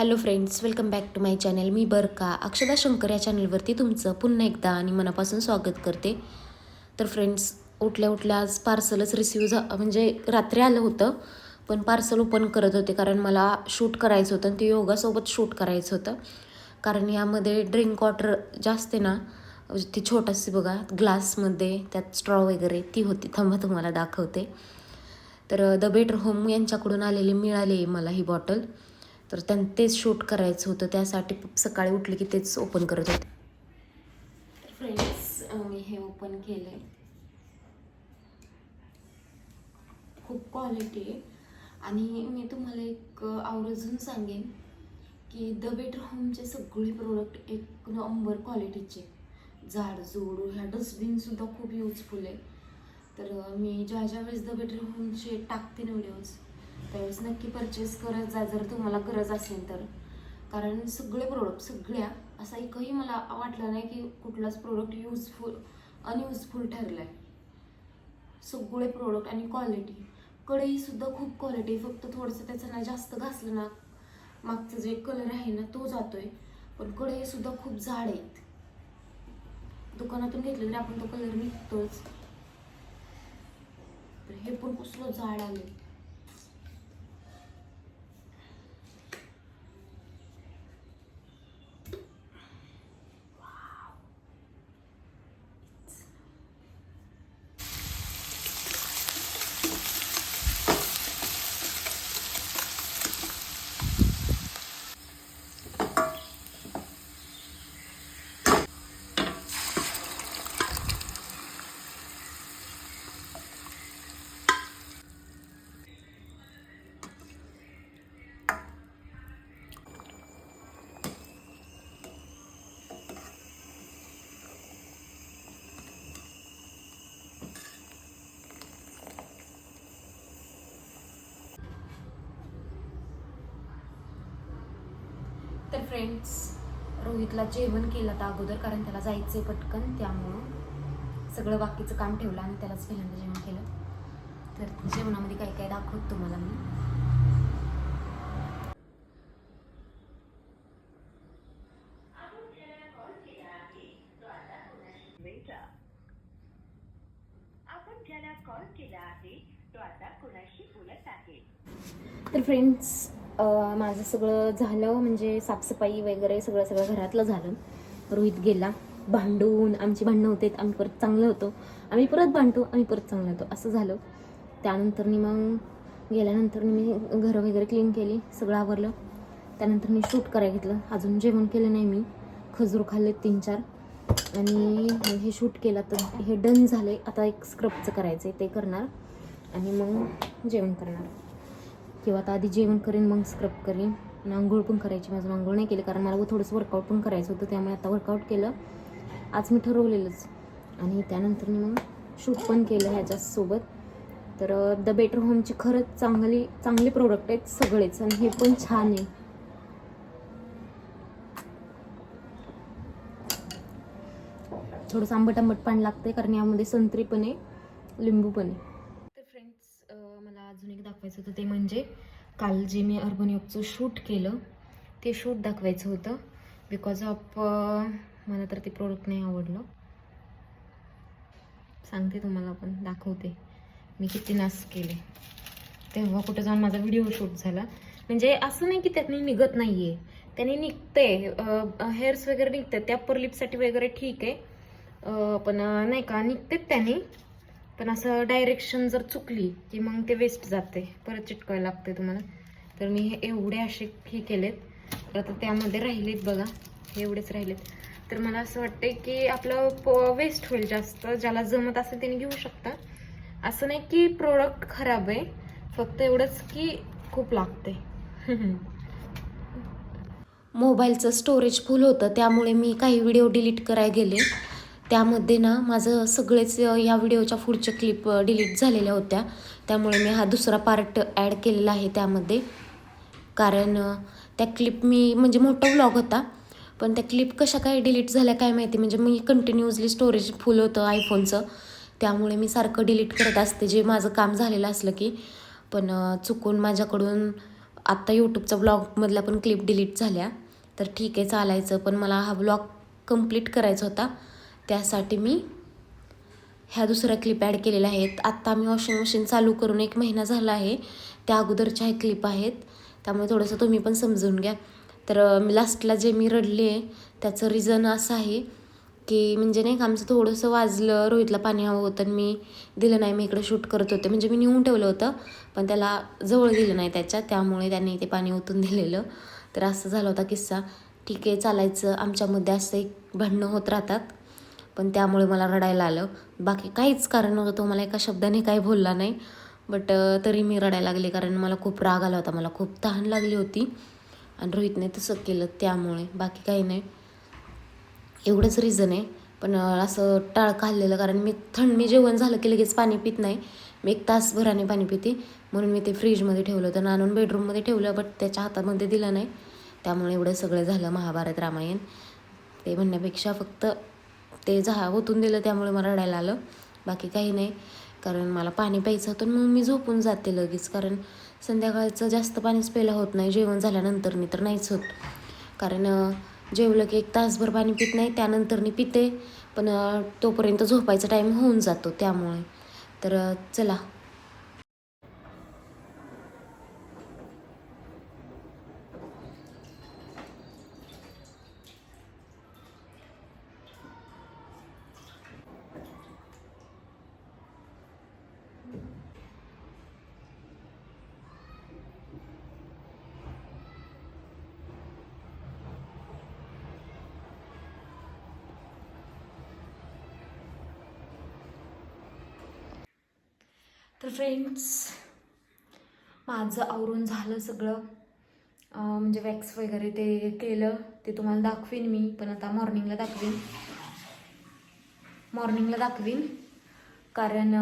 Hello friends welcome back to my channel मी बरका. अक्षदा शंकर या चॅनलवरती तुमचं पुन्हा एकदा आणि मनापासून स्वागत करते. तर फ्रेंड्स उठल्या उठल्या आज पार्सलच रिसिव्ह झा म्हणजे रात्री आलं होतं पण पार्सल ओपन करत होते कारण मला शूट करायचं होतं आणि ते योगासोबत शूट करायचं होतं. कारण यामध्ये ड्रिंक वॉटर जास्त आहे ना ती छोटीशी बघा ग्लासमध्ये त्यात स्ट्रॉ वगैरे ती होती. थांबा तुम्हाला दाखवते. तर द बेटर होम यांच्याकडून आलेली मिळाली मला ही बॉटल तर त्यांना तेच शूट करायचं होतं. त्यासाठी सकाळी उठले की तेच ओपन करत होते. तर फ्रेंड्स मी हे ओपन केलं खूप क्वालिटी आहे. आणि मी तुम्हाला एक आवर्जून सांगेन की द बेटर होमचे सगळे प्रोडक्ट एक नंबर क्वालिटीचे झाडझूड ह्या डस्टबिनसुद्धा खूप युजफुल आहे. तर मी ज्या ज्या वेळेस द बेटर होमचे टाकते ना व्हिडिओज त्यावेळेस नक्की परचेस करत जा जर तुम्हाला गरज असेल तर. कारण सगळे प्रोडक्ट सगळ्या असा एकही मला वाटलं नाही की कुठलाच प्रोडक्ट यूजफुल अनयुजफुल ठरला आहे सगळे प्रोडक्ट आणि क्वालिटी कढईसुद्धा खूप क्वालिटी फक्त थोडंसं त्याचं ना जास्त घासलं ना मागचं जे कलर आहे ना तो जातोय. पण कढईसुद्धा खूप जाड आहेत. दुकानातून घेतलं तरी आपण तो कलर निघतोच हे पण कसलं जाड आले तर फ्रेंड्स रोहितला जेवण केलं तर अगोदर कारण त्याला जायचंय पटकन त्यामुळं सगळं बाकीचं काम ठेवलं आणि त्यालाच पहिल्यांदा जेवण केलं. तर जेवणामध्ये काय काय दाखवत तुम्हाला मी? आहे आता आहे? तर फ्रेंड्स माझं सगळं झालं म्हणजे साफसफाई वगैरे सगळं सगळं घरातलं झालं. रोहित गेला. भांडून आमची भांडणं होते आम्ही परत चांगलं होतो. आम्ही परत भांडतो आम्ही परत चांगलं होतो. असं झालं. त्यानंतर मग गेल्यानंतर मी घरं वगैरे क्लीन केली सगळं आवरलं. त्यानंतर मी शूट करायला घेतलं. अजून जेवण केलं नाही मी. खजूर खाल्ले तीन चार. आणि हे शूट केलं तर हे डन झाले आता एक स्क्रबचं करायचं आहे ते करणार. आणि मग जेवण करणार. किंवा आता आधी जेवण करेन मग स्क्रब करेन. आणि आंघोळ पण करायची माझं आंघोळ नाही केली कारण मला थोडंसं वर्कआउट पण करायचं होतं त्यामुळे आता वर्कआउट केलं. आज मी ठरवलेलंच. आणि त्यानंतर मी मग शूट पण केलं ह्याच्यासोबत. तर द बेटर होमची खरंच चांगली चांगले प्रोडक्ट आहेत सगळेच आणि हे पण छान आहे. थोडंसं आंबट आंबट पाणी लागतंय कारण यामध्ये संत्री पण आहे लिंबू पण आहे तर फ्रेंड्स मला अजून एक दाखवायचं होतं. ते म्हणजे काल जे मी अर्बन योगचं शूट केलं ते शूट दाखवायचं होतं. बिकॉज ऑफ मला तर ते प्रोडक्ट नाही आवडलं. सांगते तुम्हाला पण दाखवते. मी किती नास केले. तेव्हा कुठं जाऊन माझा व्हिडिओ शूट झाला. म्हणजे असं नाही की त्यातनी निघत नाही आहे त्याने निघते हेअर्स वगैरे निघतात. त्या अप्पर लिपसाठी वगैरे ठीक आहे. पण नाही का निघतेत त्याने. पण असं डायरेक्शन जर चुकली की मग ते वेस्ट जाते परत चिटकायला लागते तुम्हाला. तर मी हे एवढे असे हे केलेत. तर आता त्यामध्ये राहिलेत बघा. हे एवढेच राहिलेत. तर मला असं वाटतंय की आपलं वेस्ट होईल जास्त. ज्याला जमत असेल त्याने घेऊ शकता. असं नाही की प्रोडक्ट खराब आहे. फक्त एवढंच की खूप लागते मोबाईलचं स्टोरेज फुल होतं. त्यामुळे मी काही व्हिडिओ डिलीट करायला गेले. त्यामध्ये ना माझं सगळेच या व्हिडिओच्या पुढच्या क्लिप डिलीट झालेल्या होत्या. त्यामुळे मी हा दुसरा पार्ट ॲड केलेला आहे त्यामध्ये. कारण त्या क्लिप मी म्हणजे मोठा व्लॉग होता पण त्या क्लिप कशा काय डिलीट झाल्या काय माहिती? म्हणजे मी कंटिन्युअसली स्टोरेज फुल होतं आयफोनचं त्यामुळे मी सारखं डिलीट करत असते जे माझं काम झालेलं असलं की. पण चुकून माझ्याकडून आत्ता यूट्यूबचा ब्लॉगमधल्या पण क्लिप डिलीट झाल्या. तर ठीक आहे चालायचं. पण मला हा ब्लॉग कंप्लीट करायचा होता. त्यासाठी मी ह्या दुसऱ्या क्लिप ॲड केलेल्या आहेत. आत्ता मी वॉशिंग मशीन चालू करून एक महिना झाला आहे. त्या अगोदरच्या हे क्लिप आहेत. त्यामुळे थोडंसं तुम्ही पण समजून घ्या. तर मी लास्टला जे मी रडले आहे त्याचं रिझन असं आहे की म्हणजे नाही का आमचं थोडंसं वाजलं रोहितला पाणी हवं होतं आणि मी दिलं नाही. मी इकडं शूट करत होते. म्हणजे मी नेऊन ठेवलं होतं पण त्याला जवळ दिलं नाही त्याच्या. त्यामुळे त्यांनी ते पाणी ओतून दिलेलं. तर असं झालं होता किस्सा. ठीक आहे चालायचं. आमच्यामध्ये असं एक भांडणं होत राहतात. पण त्यामुळे मला रडायला आलं. बाकी काहीच कारण नव्हतं तो मला एका शब्दाने काही बोलला नाही. बट तरी मी रडायला लागले कारण मला खूप राग आला होता मला खूप तहान लागली होती. आणि रोहितने तसं केलं त्यामुळे बाकी काही नाही. एवढंच रिझन आहे. पण असं टाळ खाल्लेलं कारण मी थंड मी जेवण झालं की लगेच पाणी पित नाही. मी एक तासभराने पाणी पिते. म्हणून मी ते फ्रीजमध्ये ठेवलं होतं आणि आणून बेडरूममध्ये ठेवलं बट त्याच्या हातामध्ये दिलं नाही. त्यामुळे एवढं सगळं झालं महाभारत रामायण. ते म्हणण्यापेक्षा फक्त ते झा ओतून दिलं त्यामुळे मला रडायला आलं. बाकी काही नाही. कारण मला पाणी प्यायचं होतं मग मी झोपून जाते लगेच. कारण संध्याकाळचं जास्त पाणीच प्यायला होत नाही. जेवण झाल्यानंतर मी तर नाहीच होत. कारण जेवलं की एक तासभर पाणी पित नाही त्यानंतर मी पिते. पण तोपर्यंत झोपायचा टाईम होऊन जातो त्यामुळे. तर चला. तर फ्रेंड्स माझं आवरून झालं सगळं. म्हणजे वॅक्स वगैरे ते केलं ते तुम्हाला दाखवीन मी पण आता मॉर्निंगला दाखवीन. मॉर्निंगला दाखवीन. कारण